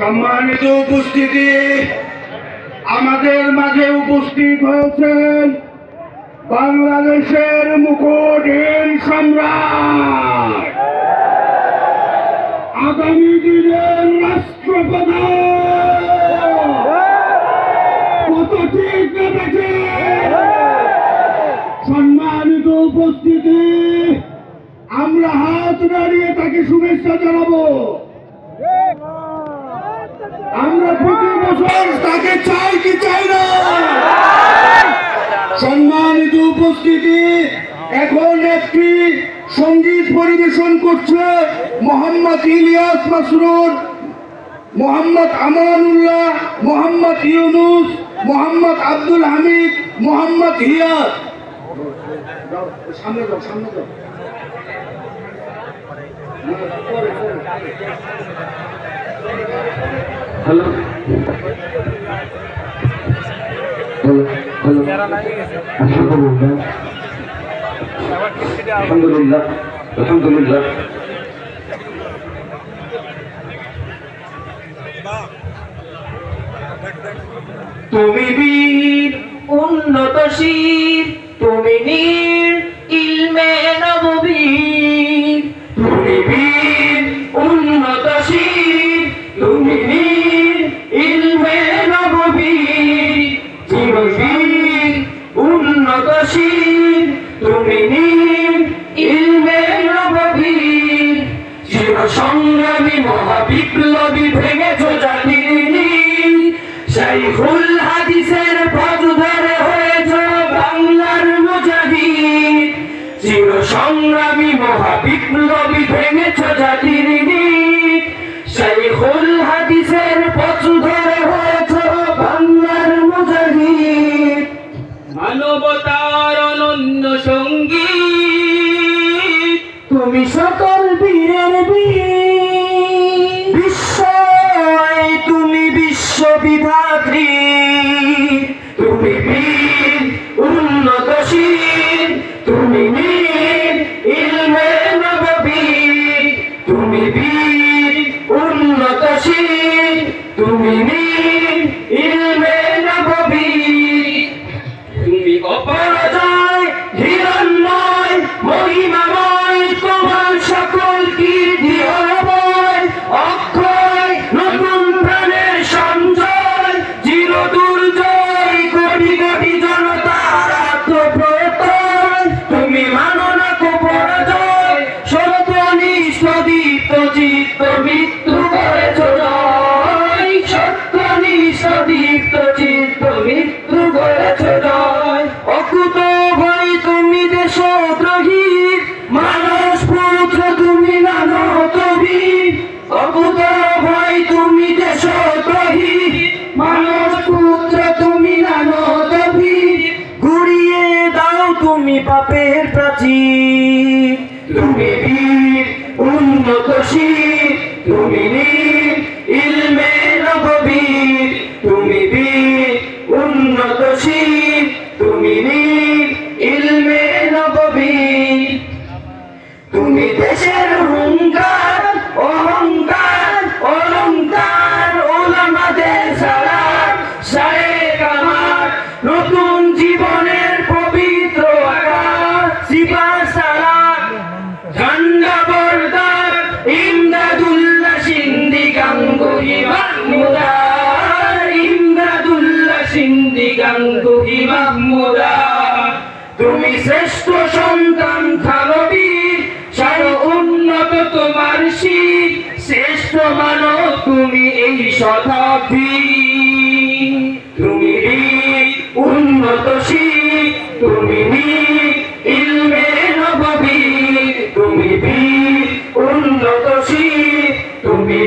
সম্মানিত উপস্থিতি আমাদের মাঝে উপস্থিত হয়েছেন বাংলাদেশের মুকুটহীন সম্রাট। আগামী দিনের রাষ্ট্রপ্রধান শুভেচ্ছা জানাব। আমরা প্রতি বছর তাকে চাই কি চাই না? সম্মানিত উপস্থিতি, এখন একটি সংগীত পরিবেশন করছে মোহাম্মদ ইলিয়াস মাসরুর, মোহাম্মদ আমানুল্লাহ, মোহাম্মদ ইউনুস, মোহাম্মদ আব্দুল হামিদ, মোহাম্মদ হিয়াদ সামনে যাও সামনে যাও। হ্যালো। Hello hello. আলহামদুলিল্লাহ। আলহামদুলিল্লাহ। আলহামদুলিল্লাহ। তুমি বীর উন্নতশীল তুমি নীর। সংগ্রামী মহাবিপ্লবী ভেঙেছ জাতির নীল শাইখুল হাদিসের পথ ধরে হয়েছ বাংলার মুজাহিদ। চির সংগ্রামী মহাবিপ্লবী ভেঙেছ জাতির নীল শাইখুল হাদিসের পথ ধরে হয়েছ বাংলার মুজাহিদ। মানবতার অনন্য সঙ্গী। তুমি সকল বিশ্ববিধাত্রী তুমি প্রাচীর তুমি বীর উন্নতশীল তুমি নীল ইলমে নববীর। তুমি বীর উন্নতশীল তুমি নীল ইলমে নববীর। তুমি দেশের হুঙ্কার, অহংকার মাহমুদার ইমদাদুল্লাহ সিন্দি গাঙ্গুহি মাহমুদার তুমি শ্রেষ্ঠ সন্তান থানবীর সার উন্নত তোমার শীত শ্রেষ্ঠ মানব তুমি এই শতাব্দী। তুমি বীর উন্নতশীল তুমি ইলমে নববীর। তুমি বীর উন্নতশীল তুমি